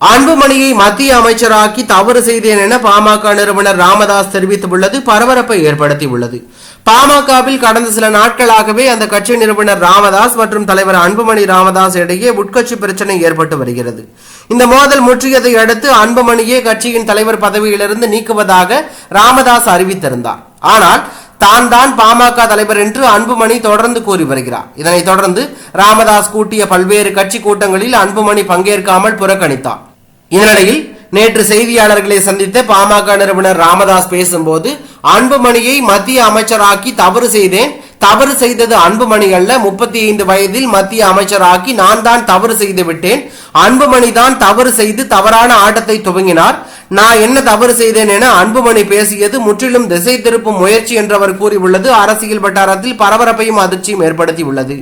அன்புமணியை மத்திய அமைச்சராக்கி தவறு செய்தேன் என பாமக நிறுவனர் ராமதாஸ் தெரிவித்துள்ளது. பரபரப்பை ஏற்படுத்தியுள்ளது. பாமகவில் கடந்த சில நாட்களாகவே அந்த கட்சி நிறுவனர் ராமதாஸ் மற்றும் தலைவர் அன்புமணி ராமதாஸ் இடையே உட்கட்சி பிரச்சனை ஏற்பட்டு வருகிறது. இந்த மோதல் முற்றியதை அடுத்து அன்புமணியே கட்சியின் தலைவர் பதவியிலிருந்து நீக்குவதாக ராமதாஸ் அறிவித்திருந்தார். ஆனால் தான் தான் பாமக தலைவர் என்று அன்புமணி தொடர்ந்து கூறி வருகிறார். இதனைத் தொடர்ந்து ராமதாஸ் கூட்டிய பல்வேறு கட்சி கூட்டங்களில் அன்புமணி பங்கேற்காமல் புறக்கணித்தார். இதனிடையில் நேற்று செய்தியாளர்களை சந்தித்த பாமக நிறுவனர் ராமதாஸ் பேசும்போது அன்புமணியை மத்திய அமைச்சராக்கி தவறு செய்தேன். தவறு செய்தது அன்புமணி அல்ல. முப்பத்தி ஐந்து வயதில் மத்திய அமைச்சராக்கி நான் தான் தவறு செய்து விட்டேன். அன்புமணி தான் தவறு செய்து தவறான ஆட்டத்தை துவங்கினார். நான் என்ன தவறு செய்தேன் என அன்புமணி பேசியது முற்றிலும் திசை திருப்பும் முயற்சி என்று அவர் கூறியுள்ளது. அரசியல் வட்டாரத்தில் பரபரப்பையும் அதிர்ச்சியும் ஏற்படுத்தியுள்ளது.